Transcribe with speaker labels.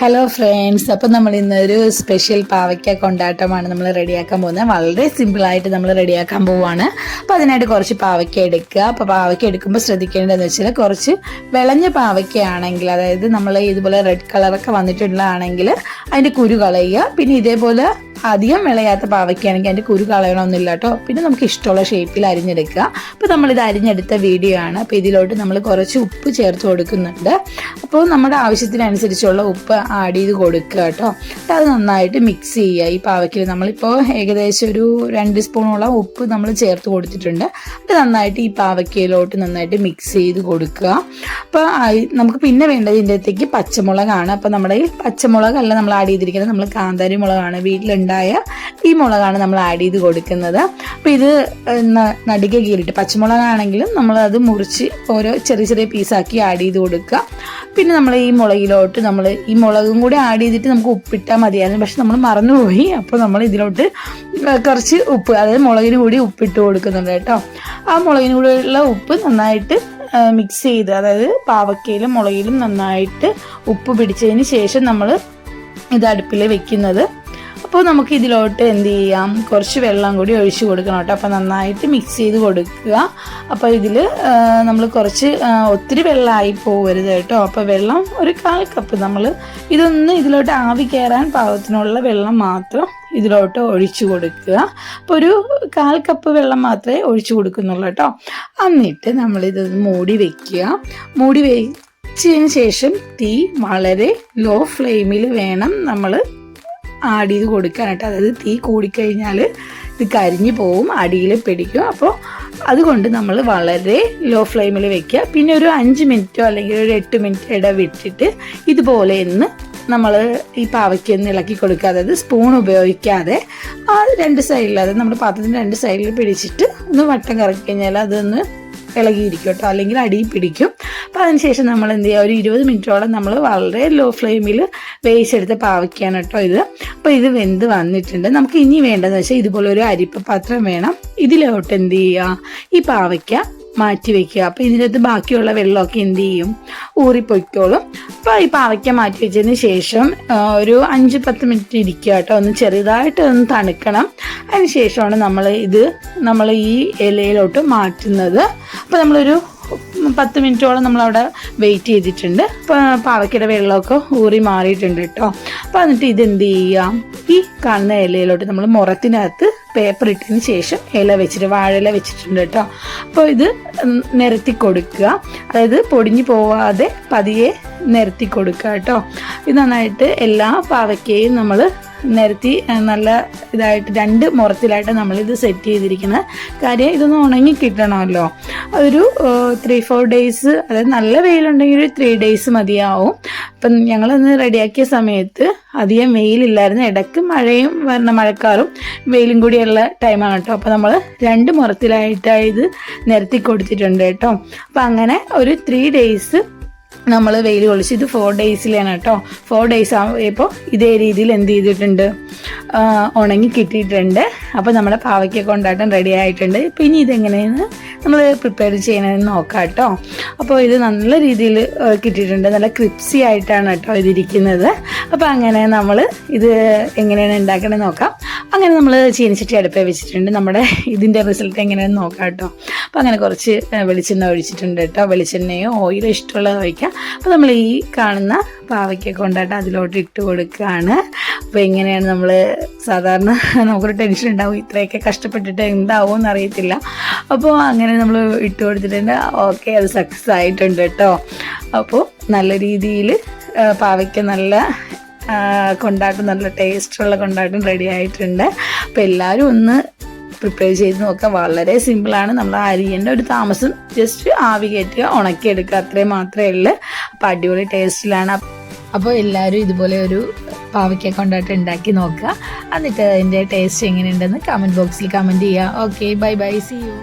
Speaker 1: Hello friends അപ്പം നമ്മൾ ഇന്നൊരു സ്പെഷ്യൽ പാവയ്ക്ക കൊണ്ടാട്ടമാണ് നമ്മൾ റെഡിയാക്കാൻ പോകുന്നത്. വളരെ സിമ്പിളായിട്ട് നമ്മൾ റെഡിയാക്കാൻ പോവുകയാണ് അപ്പം അതിനായിട്ട് കുറച്ച് പാവയ്ക്ക എടുക്കുക. അപ്പോൾ പാവയ്ക്ക എടുക്കുമ്പോൾ ശ്രദ്ധിക്കേണ്ടതെന്ന് വെച്ചാൽ കുറച്ച് വിളഞ്ഞ പാവയ്ക്കയാണെങ്കിൽ അതായത് നമ്മൾ ഇതുപോലെ റെഡ് കളറൊക്കെ വന്നിട്ടുള്ളതാണെങ്കിൽ അതിന്റെ കുരു കളയുക. പിന്നെ ഇതേപോലെ അധികം വിളയാത്ത പാവയ്ക്കാണെങ്കിൽ അതിന്റെ കുരു കളയണമെന്നില്ല കേട്ടോ. പിന്നെ നമുക്ക് ഇഷ്ടമുള്ള ഷേപ്പിൽ അരിഞ്ഞെടുക്കുക. അപ്പോൾ നമ്മളിത് അരിഞ്ഞെടുത്ത വീഡിയോ ആണ്. അപ്പോൾ ഇതിലോട്ട് നമ്മൾ കുറച്ച് ഉപ്പ് ചേർത്ത് കൊടുക്കുന്നുണ്ട്. അപ്പോൾ നമ്മുടെ ആവശ്യത്തിനനുസരിച്ചുള്ള ഉപ്പ് ആഡ് ചെയ്ത് കൊടുക്കുക കേട്ടോ. അത് നന്നായിട്ട് മിക്സ് ചെയ്യുക. ഈ പാവയ്ക്കിൽ നമ്മളിപ്പോൾ ഏകദേശം ഒരു രണ്ട് സ്പൂണോളം ഉപ്പ് നമ്മൾ ചേർത്ത് കൊടുത്തിട്ടുണ്ട്. അത് നന്നായിട്ട് ഈ പാവയ്ക്കയിലോട്ട് നന്നായിട്ട് മിക്സ് ചെയ്ത് കൊടുക്കുക. അപ്പോൾ നമുക്ക് പിന്നെ വേണ്ടത് ഇതിന്റെ അകത്തേക്ക് പച്ചമുളകാണ്. അപ്പോൾ നമ്മുടെ ഈ പച്ചമുളകല്ല നമ്മൾ ആഡ് ചെയ്തിരിക്കുന്നത്. നമ്മൾ കാന്താരി മുളകാണ് വീട്ടിലുണ്ടായ ഈ മുളകാണ് നമ്മൾ ആഡ് ചെയ്ത് കൊടുക്കുന്നത്. അപ്പോൾ ഇത് നടുക കീറിയിട്ട് പച്ചമുളകാണെങ്കിലും നമ്മൾ അത് മുറിച്ച് ഓരോ ചെറിയ ചെറിയ പീസാക്കി ആഡ് ചെയ്ത് കൊടുക്കുക. പിന്നെ നമ്മൾ ഈ മുളകിലോട്ട് നമ്മൾ ഈ മുളകും കൂടി ആഡ് ചെയ്തിട്ട് നമുക്ക് ഉപ്പിട്ടാൽ മതിയായിരുന്നു. പക്ഷെ നമ്മൾ മറന്നുപോയി. അപ്പോൾ നമ്മൾ ഇതിലോട്ട് കുറച്ച് ഉപ്പ് അതായത് മുളകിന് കൂടി ഉപ്പിട്ട് കൊടുക്കുന്നുണ്ട് കേട്ടോ. ആ മുളകിന് കൂടിയുള്ള ഉപ്പ് നന്നായിട്ട് മിക്സ് ചെയ്ത് അതായത് പാവക്കയിലും മുളകിലും നന്നായിട്ട് ഉപ്പ് പിടിച്ചതിന് ശേഷം നമ്മൾ ഇത് അടുപ്പിൽ വെക്കുന്നത്. അപ്പോൾ നമുക്ക് ഇതിലോട്ട് എന്ത് ചെയ്യാം? കുറച്ച് വെള്ളം കൂടി ഒഴിച്ച് കൊടുക്കണം കേട്ടോ. അപ്പോൾ നന്നായിട്ട് മിക്സ് ചെയ്ത് കൊടുക്കുക. അപ്പോൾ ഇതിൽ നമ്മൾ കുറച്ച് ഒത്തിരി വെള്ളമായി പോകരുത് കേട്ടോ. അപ്പോൾ വെള്ളം ഒരു കാൽ കപ്പ് നമ്മൾ ഇതൊന്ന് ഇതിലോട്ട് ആവി കയറാൻ പാകത്തിനുള്ള വെള്ളം മാത്രം ഇതിലോട്ട് ഒഴിച്ചു കൊടുക്കുക. അപ്പോൾ ഒരു കാൽ കപ്പ് വെള്ളം മാത്രമേ ഒഴിച്ചു കൊടുക്കുന്നുള്ളൂ കേട്ടോ. എന്നിട്ട് നമ്മളിത് മൂടി വെക്കുക. മൂടി വെച്ചതിന് ശേഷം തീ വളരെ ലോ ഫ്ലെയിമിൽ വേണം നമ്മൾ ആഡ് ചെയ്ത് കൊടുക്കാനായിട്ട്. അതായത് തീ കൂടിക്കഴിഞ്ഞാൽ ഇത് കരിഞ്ഞു പോവും അടിയിൽ പിടിക്കും. അപ്പോൾ അതുകൊണ്ട് നമ്മൾ വളരെ ലോ ഫ്ലെയിമിൽ വെക്കുക. പിന്നെ ഒരു അഞ്ച് മിനിറ്റോ അല്ലെങ്കിൽ ഒരു എട്ട് മിനിറ്റ് ഇടവിട്ടിട്ട് ഇതുപോലെ ഒന്ന് നമ്മൾ ഈ പാവയ്ക്ക് ഒന്ന് ഇളക്കി കൊടുക്കുക. അതായത് സ്പൂൺ ഉപയോഗിക്കാതെ ആ രണ്ട് സൈഡിൽ അതായത് നമ്മുടെ പാത്രത്തിന്റെ രണ്ട് സൈഡിൽ പിടിച്ചിട്ട് ഒന്ന് വട്ടം കറക്കി കഴിഞ്ഞാൽ അതൊന്ന് ഇളകിയിരിക്കും കേട്ടോ. അല്ലെങ്കിൽ അടിയിൽ പിടിക്കും. അപ്പോൾ അതിനുശേഷം നമ്മൾ എന്ത് ചെയ്യുക? ഒരു ഇരുപത് മിനിറ്റോളം നമ്മൾ വളരെ ലോ ഫ്ലെയിമിൽ വേവിച്ചെടുത്ത പാവയ്ക്കാണ് കേട്ടോ ഇത്. അപ്പോൾ ഇത് വെന്ത് വന്നിട്ടുണ്ട്. നമുക്ക് ഇനി വേണ്ടതെന്ന് വെച്ചാൽ ഇതുപോലെ ഒരു അരിപ്പ പാത്രം വേണം. ഇതിലോട്ട് എന്ത് ചെയ്യുക ഈ പാവയ്ക്ക മാറ്റി വെക്കുക. അപ്പോൾ ഇതിനകത്ത് ബാക്കിയുള്ള വെള്ളമൊക്കെ എന്ത് ചെയ്യും? ഊറിപ്പൊയ്ക്കോളും. അപ്പോൾ ഈ പാവയ്ക്ക മാറ്റി വെച്ചതിന് ശേഷം ഒരു അഞ്ച് പത്ത് മിനിറ്റ് ഇരിക്കുക കേട്ടോ. ഒന്ന് ചെറുതായിട്ട് ഒന്ന് തണുക്കണം. അതിന് ശേഷമാണ് നമ്മൾ ഇത് നമ്മൾ ഈ ഇലയിലോട്ട് മാറ്റുന്നത്. അപ്പോൾ നമ്മളൊരു പത്ത് മിനിറ്റോളം നമ്മളവിടെ വെയിറ്റ് ചെയ്തിട്ടുണ്ട്. പാവയ്ക്കയുടെ വെള്ളമൊക്കെ ഊറി മാറിയിട്ടുണ്ട് കേട്ടോ. അപ്പോൾ എന്നിട്ട് ഇത് എന്ത് ചെയ്യാം? ഈ കാണുന്ന ഇലയിലോട്ട് നമ്മൾ മുറത്തിനകത്ത് പേപ്പർ ഇട്ടതിന് ശേഷം ഇല വെച്ചിട്ട് വാഴ ഇല വെച്ചിട്ടുണ്ട് കേട്ടോ. അപ്പോൾ ഇത് നിരത്തി കൊടുക്കുക. അതായത് പൊടിഞ്ഞു പോവാതെ പതിയെ നിരത്തി കൊടുക്കുക കേട്ടോ. ഇത് നന്നായിട്ട് എല്ലാ പാവയ്ക്കയും നമ്മൾ നിരത്തി നല്ല ഇതായിട്ട് രണ്ട് മുറത്തിലായിട്ട് നമ്മളിത് സെറ്റ് ചെയ്തിരിക്കുന്നത് കാര്യം ഇതൊന്ന് ഉണങ്ങി കിട്ടണമല്ലോ. ഒരു ത്രീ ഫോർ ഡേയ്സ് അതായത് നല്ല വെയിലുണ്ടെങ്കിൽ ഒരു ത്രീ ഡേയ്സ് മതിയാവും. അപ്പം ഞങ്ങളന്ന് റെഡിയാക്കിയ സമയത്ത് അധികം വെയിലില്ലായിരുന്നു. ഇടയ്ക്ക് മഴയും വരണ മഴക്കാറും വെയിലും കൂടിയുള്ള ടൈമാണ് കേട്ടോ. അപ്പോൾ നമ്മൾ രണ്ട് മുറത്തിലായിട്ടാണ് ഇത് നിരത്തി കൊടുത്തിട്ടുണ്ട് കേട്ടോ. അപ്പം അങ്ങനെ ഒരു ത്രീ ഡേയ്സ് നമ്മൾ വെയിൽ കൊള്ളിച്ച് ഇത് ഫോർ ഡേയ്സിലാണ് കേട്ടോ. ഫോർ ഡേയ്സ് ആവുമ്പോൾ ഇതേ രീതിയിൽ എന്ത് ചെയ്തിട്ടുണ്ട്? ഉണങ്ങി കിട്ടിയിട്ടുണ്ട്. അപ്പോൾ നമ്മുടെ പാവയ്ക്ക കൊണ്ടാട്ടം റെഡി ആയിട്ടുണ്ട്. ഇപ്പം ഇനി ഇതെങ്ങനെയാണ് നമ്മൾ പ്രിപ്പയർ ചെയ്യണമെന്ന് നോക്കാം കേട്ടോ. അപ്പോൾ ഇത് നല്ല രീതിയിൽ കിട്ടിയിട്ടുണ്ട്. നല്ല ക്രിപ്സി ആയിട്ടാണ് കേട്ടോ ഇതിരിക്കുന്നത്. അപ്പോൾ അങ്ങനെ നമ്മൾ ഇത് എങ്ങനെയാണ് ഉണ്ടാക്കണമെന്ന് നോക്കാം. അങ്ങനെ നമ്മൾ ചീനിച്ചട്ടി അടുപ്പേ വെച്ചിട്ടുണ്ട്. നമ്മുടെ ഇതിന്റെ റിസൾട്ട് എങ്ങനെയാണെന്ന് നോക്കാം കേട്ടോ. അപ്പോൾ അങ്ങനെ കുറച്ച് വെളിച്ചെണ്ണ ഒഴിച്ചിട്ടുണ്ട് കേട്ടോ. വെളിച്ചെണ്ണയോ ഓയിലോ ഇഷ്ടമുള്ളത് ഒഴിക്കാം. അപ്പോൾ നമ്മൾ ഈ കാണുന്ന പാവയ്ക്ക കൊണ്ടാട്ട് അതിലോട്ട് ഇട്ട് കൊടുക്കുകയാണ് അപ്പോൾ എങ്ങനെയാണ് നമ്മൾ സാധാരണ നമുക്കൊരു ടെൻഷൻ ഉണ്ടാവും ഇത്രയൊക്കെ കഷ്ടപ്പെട്ടിട്ട് എന്താവും എന്നറിയത്തില്ല അപ്പോൾ അങ്ങനെ നമ്മൾ ഇട്ട് കൊടുത്തിട്ടുണ്ട്. ഓക്കെ അത് സക്സസ് ആയിട്ടുണ്ട് കേട്ടോ അപ്പോൾ നല്ല രീതിയിൽ പാവയ്ക്ക നല്ല കൊണ്ടാട്ടം നല്ല ടേസ്റ്റുള്ള കൊണ്ടാട്ടം റെഡി ആയിട്ടുണ്ട്. അപ്പോൾ എല്ലാവരും ഒന്ന് പ്രിപ്പയർ ചെയ്ത് നോക്കുക വളരെ സിമ്പിളാണ് നമ്മൾ അരിയേണ്ട ഒരു താമസം ജസ്റ്റ് ആവി കയറ്റുക ഉണക്കിയെടുക്കുക. അത്രയും മാത്രമേ ഉള്ളൂ. അപ്പോൾ അടിപൊളി ടേസ്റ്റിലാണ് അപ്പോൾ എല്ലാവരും ഇതുപോലെ ഒരു പാവയ്ക്ക കൊണ്ടായിട്ട് ഉണ്ടാക്കി നോക്കുക. എന്നിട്ട് അതിന്റെ ടേസ്റ്റ് എങ്ങനെയുണ്ടെന്ന് കമന്റ് ബോക്സിൽ കമന്റ് ചെയ്യുക. Okay bye bye see you